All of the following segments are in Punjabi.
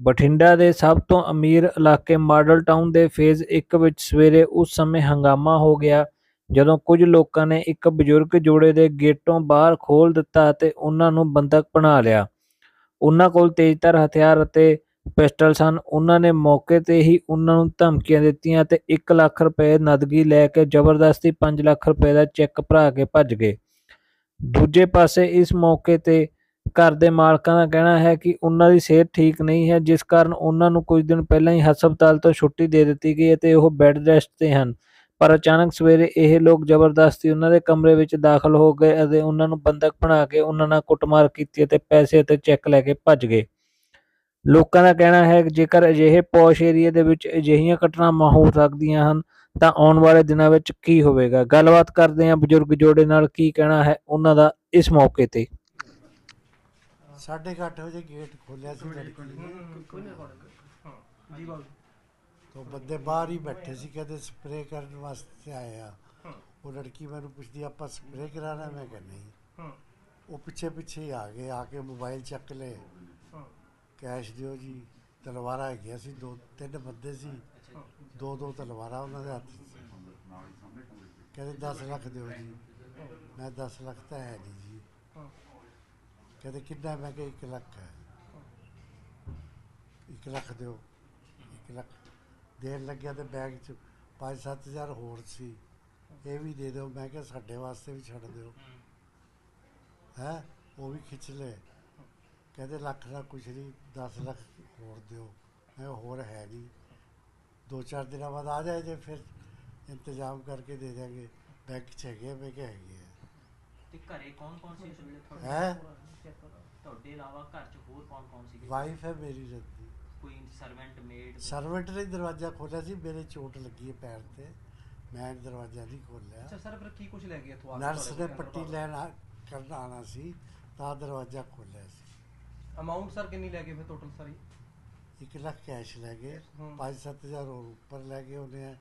ਬਠਿੰਡਾ ਦੇ ਸਭ ਤੋਂ ਅਮੀਰ ਇਲਾਕੇ ਮਾਡਲ ਟਾਊਨ ਦੇ ਫੇਜ਼ 1 ਵਿੱਚ ਸਵੇਰੇ ਉਸ ਸਮੇਂ ਹੰਗਾਮਾ ਹੋ ਗਿਆ, ਜਦੋਂ ਕੁਝ ਲੋਕਾਂ ਨੇ ਇੱਕ ਬਜ਼ੁਰਗ ਜੋੜੇ ਦੇ ਗੇਟੋਂ ਬਾਹਰ ਖੋਲ੍ਹ ਦਿੱਤਾ ਅਤੇ ਉਹਨਾਂ ਨੂੰ ਬੰਧਕ ਬਣਾ ਲਿਆ। ਉਹਨਾਂ ਕੋਲ ਤੇਜ਼ਧਾਰ ਹਥਿਆਰ ਅਤੇ ਪਿਸਟਲ ਸਨ। ਉਹਨਾਂ ਨੇ ਮੌਕੇ 'ਤੇ ਹੀ ਉਹਨਾਂ ਨੂੰ ਧਮਕੀਆਂ ਦਿੱਤੀਆਂ ਅਤੇ ਇੱਕ ਲੱਖ ਰੁਪਏ ਨਦਗੀ ਲੈ ਕੇ ਜ਼ਬਰਦਸਤੀ ਪੰਜ ਲੱਖ ਰੁਪਏ ਦਾ ਚੈੱਕ ਭਰਾ ਕੇ ਭੱਜ ਗਏ। ਦੂਜੇ ਪਾਸੇ ਇਸ ਮੌਕੇ 'ਤੇ ਘਰ ਦੇ ਮਾਲਕਾਂ ਦਾ ਕਹਿਣਾ ਹੈ ਕਿ ਉਹਨਾਂ ਦੀ ਸਿਹਤ ਠੀਕ ਨਹੀਂ ਹੈ, ਜਿਸ ਕਾਰਨ ਉਹਨਾਂ ਨੂੰ ਕੁਝ ਦਿਨ ਪਹਿਲਾਂ ਹੀ ਹਸਪਤਾਲ ਤੋਂ ਛੁੱਟੀ ਦੇ ਦਿੱਤੀ ਗਈ ਅਤੇ ਉਹ ਬੈੱਡ ਰੈਸਟ 'ਤੇ ਹਨ। ਪਰ ਅਚਾਨਕ ਸਵੇਰੇ ਇਹ ਲੋਕ ਜ਼ਬਰਦਸਤੀ ਉਹਨਾਂ ਦੇ ਕਮਰੇ ਵਿੱਚ ਦਾਖਲ ਹੋ ਗਏ ਅਤੇ ਉਹਨਾਂ ਨੂੰ ਬੰਧਕ ਬਣਾ ਕੇ ਉਹਨਾਂ ਨਾਲ ਕੁੱਟਮਾਰ ਕੀਤੀ ਅਤੇ ਪੈਸੇ ਅਤੇ ਚੈੱਕ ਲੈ ਕੇ ਭੱਜ ਗਏ। ਲੋਕਾਂ ਦਾ ਕਹਿਣਾ ਹੈ ਕਿ ਜੇਕਰ ਅਜਿਹੇ ਪੌਸ਼ ਏਰੀਏ ਦੇ ਵਿੱਚ ਅਜਿਹੀਆਂ ਘਟਨਾਵਾਂ ਹੋ ਸਕਦੀਆਂ ਹਨ, ਤਾਂ ਆਉਣ ਵਾਲੇ ਦਿਨਾਂ ਵਿੱਚ ਕੀ ਹੋਵੇਗਾ। ਗੱਲਬਾਤ ਕਰਦੇ ਹਾਂ ਬਜ਼ੁਰਗ ਜੋੜੇ ਨਾਲ ਕੀ ਕਹਿਣਾ ਹੈ ਉਹਨਾਂ ਦਾ ਇਸ ਮੌਕੇ 'ਤੇ। ਸਾਢੇ ਕੁ ਅੱਠ ਵਜੇ ਗੇਟ ਖੋਲਿਆ ਸੀ ਲੜਕੀ ਨੇ ਜੀ ਬਾਬੂ। ਤੋਂ ਬੰਦੇ ਬਾਹਰ ਹੀ ਬੈਠੇ ਸੀ ਕਹਿੰਦੇ ਸਪਰੇਅ ਕਰਨ ਵਾਸਤੇ ਆਏ ਆ। ਉਹ ਲੜਕੀ ਮੈਨੂੰ ਪੁੱਛਦੀ ਆਪਾਂ ਸਪਰੇਅ ਕਰਾਣਾ ਮੈਂ ਕਿਹਾ ਨਹੀਂ। ਹਾਂ। ਉਹ ਪਿੱਛੇ ਪਿੱਛੇ ਹੀ ਆ ਗਏ ਆ ਕੇ ਮੋਬਾਈਲ ਚੱਕ ਲਏ। ਹਾਂ। ਕੈਸ਼ ਦਿਓ ਜੀ। ਤਲਵਾਰਾਂ ਹੈਗੀਆਂ ਸੀ ਦੋ ਤਿੰਨ ਬੰਦੇ ਸੀ। ਦੋ ਦੋ ਤਲਵਾਰਾਂ ਉਹਨਾਂ ਦੇ ਹੱਥ 'ਚ ਸੀ। ਕਹਿੰਦੇ 10 ਲੱਖ ਦਿਓ ਜੀ। ਮੈਂ 10 ਲੱਖ ਤਾਂ ਹੈ ਨਹੀਂ ਜੀ। ਹਾਂ। ਕਹਿੰਦੇ ਕਿੰਨਾ ਮੈਂ ਕਿਹਾ 1 ਲੱਖ ਹੈ। 1 ਲੱਖ ਦਿਓ 1 ਲੱਖ। ਦੇਣ ਲੱਗਿਆ ਤੇ ਬੈਗ 'ਚ 5-7000 ਹੋਰ ਸੀ। ਇਹ ਵੀ ਦੇ ਦਿਓ ਮੈਂ ਕਿਹਾ ਸਾਡੇ ਵਾਸਤੇ ਵੀ ਛੱਡ ਦਿਓ। ਹੈ? ਉਹ ਵੀ ਖਿੱਚ ਲਏ। ਕਹਿੰਦੇ ਲੱਖ ਦਾ ਕੁਛ ਨਹੀਂ 10 ਲੱਖ ਹੋਰ ਦਿਓ। ਮੈਂ ਹੋਰ ਹੈ ਨਹੀਂ। ਦੋ ਚਾਰ ਦਿਨਾਂ ਬਾਅਦ ਆ ਜਾਏ ਜੇ ਫਿਰ ਇੰਤਜ਼ਾਮ ਕਰਕੇ ਦੇ ਦਿਆਂਗੇ। ਬੈਂਕ 'ਚ ਹੈਗੇ ਆ, ਮੈਂ ਕਿਹਾ ਹੈਗੇ ਆ। ਤੇ ਘਰੇ ਕੌਣ ਕੌਣ ਸੀ ਉਸ ਵੇਲੇ? ਤੁਹਾਡੇ ਹੈ? ਤੁਹਾਡੇ ਇਲਾਵਾ ਘਰ 'ਚ ਹੋਰ ਕੌਣ ਕੌਣ ਸੀਗੇ? ਵਾਈਫ ਹੈ ਮੇਰੀ ਰੱਦੀ ਕੋਈ ਸਰਵੈਂਟ ਮੇਡ ਸਰਵੈਂਟ ਨੇ ਦਰਵਾਜ਼ਾ ਖੋਲ੍ਹਿਆ ਸੀ ਮੇਰੇ ਚੋਟ ਲੱਗੀ ਹੈ ਪੈਰ ਤੇ। ਮੈਂ ਦਰਵਾਜ਼ਾ ਨਹੀਂ ਖੋਲ੍ਹਿਆ। ਅੱਛਾ ਸਰ ਫਿਰ ਕੀ ਕੁਝ ਲੈ ਗਏ ਇੱਥੋਂ ਆ ਕੇ ਨਰਸ ਤੁਹਾਡੇ ਨੇ ਕੋਲ ਪੱਟੀ ਲੈਣ ਆ- ਕਰਨ ਆਣਾ ਸੀ ਤਾਂ ਦਰਵਾਜ਼ਾ ਖੋਲ੍ਹਿਆ ਸੀ। ਅਮਾਉਂਟ ਸਰ ਕਿੰਨੀ ਲੈ ਗਏ ਫਿਰ ਟੋਟਲ ਸਾਰੀ? 1 ਲੱਖ ਕੈਸ਼ ਲੈ ਗਏ ਹੂੰ। 5-7000 ਹੋਰ ਉੱਪਰ ਲੈ ਗਏ ਉਹਨੇ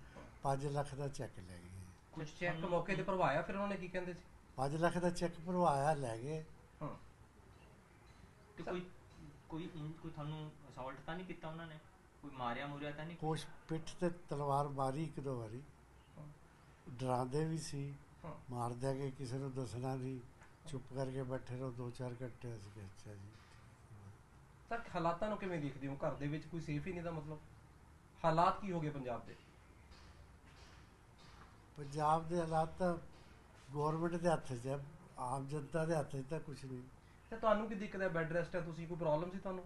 5 ਲੱਖ ਦਾ ਚੈੱਕ ਲੈ ਗਏ। ਕੁਝ ਚੈੱਕ ਮੌਕੇ ਤੇ ਭਰਵਾਇਆ ਫਿਰ ਉਹਨਾਂ ਨੇ ਕੀ ਕਹਿੰਦੇ ਸੀ? 5 ਲੱਖ ਦਾ ਚੈੱਕ ਭਰਵਾਇਆ ਲੈ ਗਏ। ਹਾਂ। ਤੇ ਕੋਈ ਕੋਈ ਇਨ- ਕੋਈ ਤੁਹਾਨੂੰ ਅਸੌਲਟ ਤਾਂ ਨਹੀਂ ਕੀਤਾ ਉਹਨਾਂ ਨੇ? ਕੋਈ ਮਾਰਿਆ ਮੁਰਿਆ ਤਾਂ ਨਹੀਂ? ਕੁਛ ਪਿੱਠ ਤੇ ਤਲਵਾਰ ਮਾਰੀ ਇੱਕ ਦੋ ਵਾਰੀ। ਹਾਂ। ਡਰਾਉਂਦੇ ਵੀ ਸੀ। ਹਾਂ। ਮਾਰ ਦਿਆਂਗੇ ਕਿਸੇ ਨੂੰ ਦੱਸਣਾ ਨਹੀਂ ਚੁੱਪ ਕਰਕੇ ਬੈਠੇ ਰਹੋ ਦੋ ਚਾਰ ਘੰਟੇ ਅਸੀਂ ਕਿਹਾ ਅੱਛਾ ਜੀ। ਸਰ ਹਾਲਾਤਾਂ ਨੂੰ ਕਿਵੇਂ ਦੇਖਦੇ ਹੋ? ਘਰ ਦੇ ਵਿੱਚ ਕੋਈ ਸੇਫ ਹੀ ਨਹੀਂ ਦਾ ਮਤਲਬ? ਹਾਲਾਤ ਕੀ ਹੋ ਗਏ ਪੰਜਾਬ ਦੇ? ਪੰਜਾਬ ਦੇ ਹਾਲਾਤ ਤਾਂ ਗਵਰਨਮੈਂਟ ਦੇ ਹੱਥ 'ਚ ਹੈ ਆਮ ਜਨਤਾ ਦੇ ਹੱਥ 'ਚ ਤਾਂ ਕੁਝ ਨਹੀਂ। ਤੇ ਤੁਹਾਨੂੰ ਕੀ ਦਿੱਕਤ ਹੈ? ਬੈੱਡ ਰੈਸਟ ਹੈ ਤੁਸੀਂ ਕੋਈ ਪ੍ਰੋਬਲਮ ਸੀ ਤੁਹਾਨੂੰ?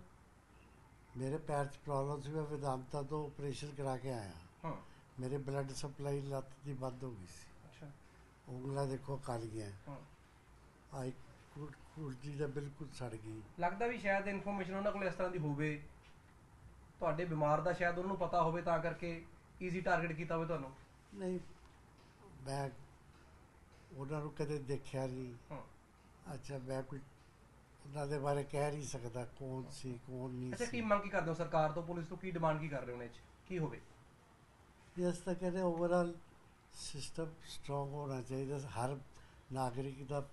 ਮੇਰੇ ਪੈਰ 'ਚ ਪ੍ਰੋਬਲਮ ਸੀ ਮੈਂ ਵਿਦਾਂਤਾ ਤੋਂ ਆਪਰੇਸ਼ਨ ਕਰਾ ਕੇ ਆਇਆ। ਹਾਂ। ਮੇਰੇ ਬਲੱਡ ਸਪਲਾਈ ਲੱਤ ਦੀ ਬੰਦ ਹੋ ਗਈ ਸੀ। ਅੱਛਾ। ਉਂਗਲਾਂ ਦੇਖੋ ਕੱਲ ਗਿਆ ਹਾਂ। ਆਈ ਕੁਰਜੀ ਦਾ ਬਿਲਕੁਲ ਸੜ ਗਈ। ਲੱਗਦਾ ਵੀ ਸ਼ਾਇਦ ਇਨਫੋਰਮੇਸ਼ਨ ਉਹਨਾਂ ਕੋਲ ਇਸ ਤਰ੍ਹਾਂ ਦੀ ਹੋਵੇ। ਤੁਹਾਡੇ ਬਿਮਾਰ ਦਾ ਸ਼ਾਇਦ ਉਹਨਾਂ ਨੂੰ ਪਤਾ ਹੋਵੇ ਤਾਂ ਕਰਕੇ ਈਜ਼ੀ ਟਾਰਗੇਟ ਕੀਤਾ ਹੋਵੇ ਤੁਹਾਨੂੰ। ਨਹੀਂ ਮੈਂ ਉਹਨਾਂ ਨੂੰ ਕਦੇ ਦੇਖਿਆ ਨਹੀਂ। ਹਾਂ। ਅੱਛਾ ਮੈਂ ਕੋਈ ਉਹਨਾਂ ਦੇ ਬਾਰੇ ਕਹਿ ਨਹੀਂ ਸਕਦਾ ਕੌਣ ਸੀ ਕੌਣ ਨਹੀਂ ਅੱਛਾ ਕੀ ਮੰਗ ਕੀ ਕਰਦੇ ਹੋ ਸਰਕਾਰ ਤੋਂ ਪੁਲਿਸ ਤੋਂ? ਕੀ ਡਿਮਾਂਡ ਕੀ ਕਰ ਰਹੇ ਹੋ ਨੇ ਚ? ਕੀ ਹੋਵੇ? ਇਸ ਤਾਂ ਕਹਿੰਦੇ ਓਵਰਆਲ ਸਿਸਟਮ ਸਟਰੋਂਗ ਹੋਣਾ ਚਾਹੀਦਾ ਹਰ ਨਾਗਰਿਕ ਦਾ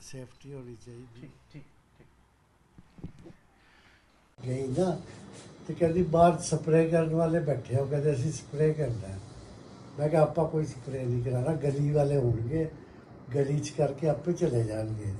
ਸੇਫਟੀ ਹੋਣੀ ਚਾਹੀਦੀ। ਠੀਕ ਠੀਕ ਠੀਕ। ਗਈ ਨਾ ਤੇ ਕਹਿੰਦੀ ਬਾਹਰ ਸਪਰੇਅ ਕਰਨ ਵਾਲੇ ਬੈਠੇ ਹੋ ਕਹਿੰਦੇ ਅਸੀਂ ਸਪਰੇਅ ਕਰਨਾ ਹੈ। ਮੈਂ ਕਿਹਾ, ਆਪਾਂ ਕੋਈ ਸਪਰੇਅ ਨਹੀਂ ਕਰਾਣਾ ਗਲੀ ਵਾਲੇ ਹੋਣਗੇ, ਗਲੀ 'ਚ ਕਰਕੇ ਆਪੇ ਚਲੇ ਜਾਣਗੇ।